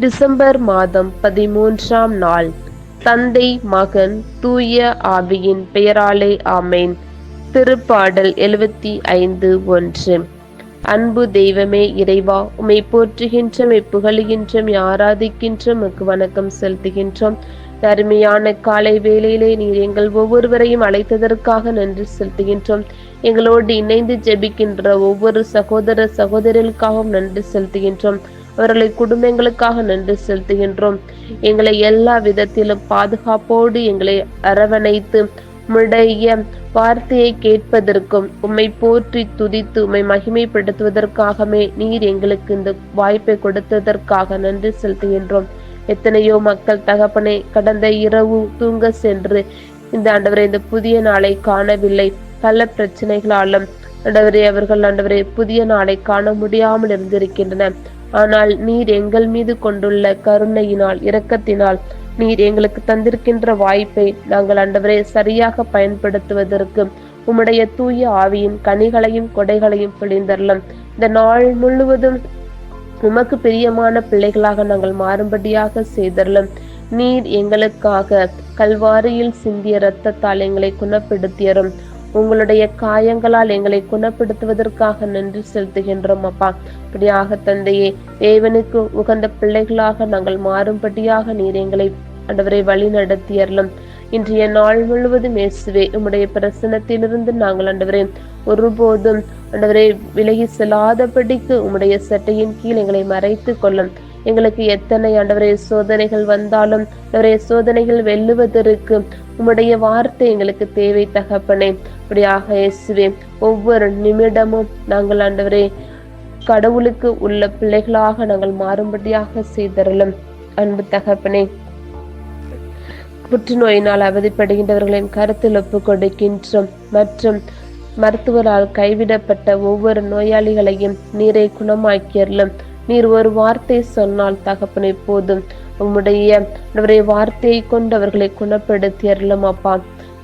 December மாதம் பதிமூன்றாம் நாள். தந்தை மகன் தூய ஆவியின் பெயராலே ஆமேன். திருப்பாடல் எழுவத்தி ஐந்து ஒன்று. அன்பு தெய்வமே இறைவா உமை போற்றுகின்றோம் புகழுகின்றோம் ஆராதிக்கின்றோம் உக்கு வணக்கம் செலுத்துகின்றோம். தருமையான அருமையான காலை வேளையிலே நீர் எங்கள் ஒவ்வொருவரையும் அழைத்ததற்காக நன்றி செலுத்துகின்றோம். எங்களோடு இணைந்து ஜெபிக்கின்ற ஒவ்வொரு சகோதர சகோதரர்களுக்காகவும் நன்றி செலுத்துகின்றோம். அவர்களை குடும்பங்களுக்காக நன்றி செலுத்துகின்றோம். எங்களை எல்லா விதத்திலும் பாதுகாப்போடு எங்களை அரவணைத்து உம்முடைய வார்த்தையை கேட்பதற்கும் உம்மை போற்றி துதித்து உம்மை மகிமைப்படுத்துவதற்காகவே நீர் எங்களுக்கு இந்த வாய்ப்பை கொடுத்ததற்காக நன்றி செலுத்துகின்றோம். எத்தனையோ மக்கள் தகப்பனை கடந்த இரவு தூங்க சென்று இந்த ஆண்டவரை இந்த புதிய நாளை காணவில்லை. பல பிரச்சனைகளாலும் ஆண்டவரே அவர்கள் ஆண்டவரே புதிய நாளை காண முடியாமல் இருந்திருக்கின்றன. ஆனால் நீர் எங்கள் மீது கொண்டுள்ள கருணையினால் இரக்கத்தினால் நீர் எங்களுக்கு தந்திருக்கின்ற வாய்ப்பை நாங்கள் ஆண்டவரே சரியாக பயன்படுத்துவதற்கு உம்முடைய தூய ஆவியின் கனிகளையும் கொடைகளையும் பொழிந்தரலாம். இந்த நாள் முழுவதும் உமக்கு பிரியமான பிள்ளைகளாக நாங்கள் மாறும்படியாக செய்தரலாம். நீர் எங்களுக்காக கல்வாரியில் சிந்திய இரத்தத்தால் எங்களை குணப்படுத்தியரும். உங்களுடைய காயங்களால் எங்களை குணப்படுத்துவதற்காக நன்றி செலுத்துகின்றோம் அப்பா. இப்படியாக தந்தையே தேவனுக்கு உகந்த பிள்ளைகளாக நாங்கள் மாறும்படியாக நீர் எங்களை ஆண்டவரை வழி நடத்தியறலும் இன்றைய நாள் முழுவதும் இயேசுவே உம்முடைய பிரசனத்திலிருந்து நாங்கள் ஆண்டவரே ஒருபோதும் ஆண்டவரே விலகி செல்லாதபடிக்கு உம்முடைய சட்டையின் கீழ் எங்களை மறைத்து கொள்ளும். எங்களுக்கு எத்தனை ஆண்டவரே சோதனைகள் வந்தாலும் ஆண்டவரே சோதனைகள் வெல்லுவதற்கு உம்முடைய வார்த்தை எங்களுக்கு தேவை தகப்பனே. அப்படியாக இயேசுவே ஒவ்வொரு நிமிடமும் நாங்கள் ஆண்டவரே கடவுளுக்கு உள்ள பிள்ளைகளாக நாங்கள் மாறும்படியாக செய்தரலும் அன்பு தகப்பனே புற்றுநோயினால் அவதிப்படுகின்றவர்களின் கருத்தில் ஒப்பு கொடுக்கின்றோம். மற்றும் மருத்துவரால் கைவிடப்பட்ட ஒவ்வொரு நோயாளிகளையும் நீரை குணமாக்கியறலும் நீர் ஒரு வார்த்தை சொன்னால் தகப்பனை போதும். உம்முடைய வார்த்தையை கொண்டு அவர்களை குணப்படுத்தியறலும் அப்பா.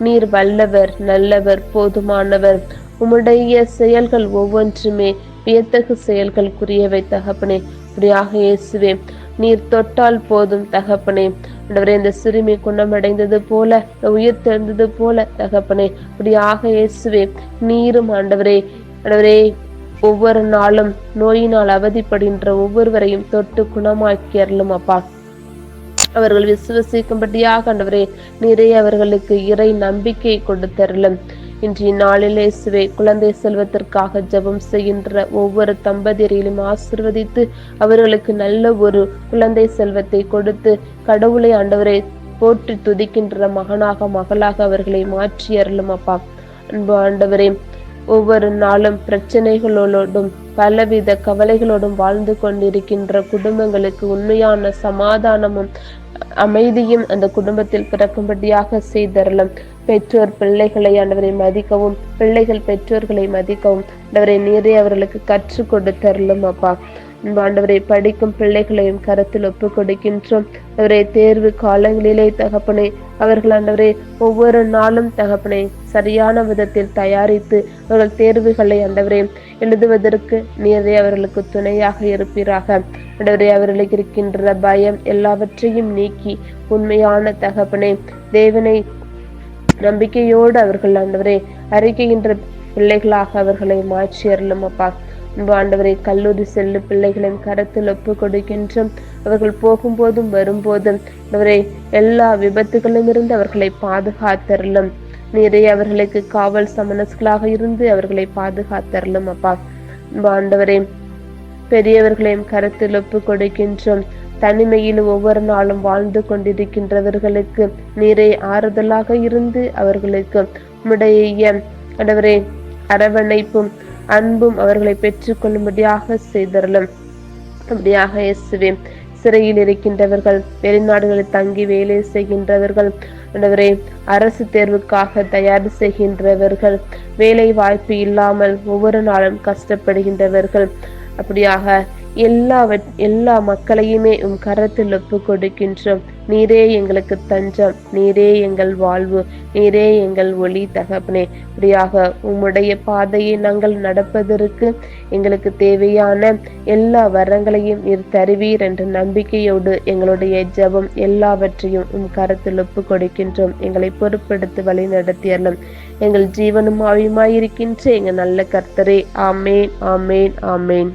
நீர் வல்லவர் நல்லவர் போதுமானவர். உம்முடைய செயல்கள் ஒவ்வொன்றுமே வியத்தகு செயல்களுக்குரியவை தகப்பனே. இப்படியாக இயேசுவே நீர் தொட்டால் போதும் தகப்பனே. ஆண்டவரே இந்த சிறுமி குணமடைந்தது போல உயிர் தெரிந்தது போல தகப்பனே. இப்படியாக இயேசுவே நீரும் ஆண்டவரே ஆண்டவரே ஒவ்வொரு நாளும் நோயினால் அவதிப்படுகின்ற ஒவ்வொருவரையும் தொட்டு குணமாக்கி அருளும் அப்பா. அவர்கள் விசுவசிக்கும்படியாக ஆண்டவரே நிறைய அவர்களுக்கு இறை நம்பிக்கை கொடுத்தருளும். இன்றைய நாளிலே சுவை குழந்தை செல்வத்திற்காக ஜெபம் செய்கின்ற ஒவ்வொரு தம்பதியரையும் ஆசிர்வதித்து அவர்களுக்கு நல்ல ஒரு குழந்தை செல்வத்தை கொடுத்து கடவுளை ஆண்டவரை போற்றி துதிக்கின்ற மகனாக மகளாக அவர்களை மாற்றி அருளும் அப்பா. அன்பு ஆண்டவரே ஒவ்வொரு நாளும் பிரச்சனைகளோடும் பலவித கவலைகளோடும் வாழ்ந்து கொண்டிருக்கின்ற குடும்பங்களுக்கு உண்மையான சமாதானமும் அமைதியும் அந்த குடும்பத்தில் பிறக்கும்படியாக செய்தரலாம். பெற்றோர் பிள்ளைகளை ஆண்டவரை மதிக்கவும் பிள்ளைகள் பெற்றோர்களை மதிக்கவும் ஆண்டவரை நீரை அவர்களுக்கு கற்றுக் கொடுத்தரலும் அப்பா. ஆண்டவரை படிக்கும் பிள்ளைகளையும் கருத்தில் ஒப்பு கொடுக்கின்றோம் அவரை தேர்வு காலங்களிலே தகப்பனை அவர்கள் ஆண்டவரே ஒவ்வொரு நாளும் தகப்பனை சரியான விதத்தில் தயாரித்து அவர்கள் தேர்வுகளை ஆண்டவரே எழுதுவதற்கு நீரே அவர்களுக்கு துணையாக இருப்பீராக. ஆண்டவரே அவர்களுக்கு இருக்கின்ற பயம் எல்லாவற்றையும் நீக்கி உண்மையான தகப்பனை தேவனை நம்பிக்கையோடு அவர்கள் ஆண்டவரே அறிக்கைகின்ற பிள்ளைகளாக அவர்களை மாற்றி அருளும் அப்பா. ஆண்டவரை கல்லூரி செல்லு பிள்ளைகளின் கரத்தில் ஒப்பு கொடுக்கின்றோம். அவர்கள் போகும்போதும் வரும்போதும் அவரை எல்லா விபத்துகளிலும் இருந்து அவர்களை பாதுகாத்தரலும் நீரே அவர்களுக்கு காவல் சமனஸ்களாக இருந்து அவர்களை பாதுகாத்தரலும் அப்பா. ஆண்டவரே பெரியவர்களையும் கருத்தில் ஒப்பு கொடுக்கின்றோம். தனிமையில் ஒவ்வொரு நாளும் வாழ்ந்து கொண்டிருக்கின்றவர்களுக்கு நீரை ஆறுதலாக இருந்து அவர்களுக்கு உடைய ஆண்டவரே அரவணைப்பும் அன்பும் அவர்களை பெற்றுக்கொள்ளும்படியாக செய்தரலும் அப்படியாக இயேசுவே சிறையில் இருக்கின்றவர்கள் வெளிநாடுகளில் தங்கி வேலை செய்கின்றவர்கள் ஆண்டவரே அரசு தேர்வுக்காக தயார் செய்கின்றவர்கள் வேலை வாய்ப்பு இல்லாமல் ஒவ்வொரு நாளும் கஷ்டப்படுகின்றவர்கள் அப்படியாக எல்லாவற் எல்லா மக்களையுமே உம் கரத்தில் ஒப்பு கொடுக்கின்றோம். நீரே எங்களுக்கு தஞ்சம் நீரே எங்கள் வாழ்வு நீரே எங்கள் ஒளி தகப்பனே. இப்படியாக உம்முடைய பாதையை நாங்கள் நடப்பதற்கு எங்களுக்கு தேவையான எல்லா வரங்களையும் நீர் தருவீர் என்ற நம்பிக்கையோடு எங்களுடைய ஜெபம் எல்லாவற்றையும் உம் கரத்தில் ஒப்பு கொடுக்கின்றோம். எங்களை பொறுப்பெடுத்து வழி நடத்தியறலும் எங்கள் ஜீவனும் ஆவியுமாயிருக்கின்ற எங்கள் நல்ல கர்த்தரே. ஆமேன் ஆமேன் ஆமேன்.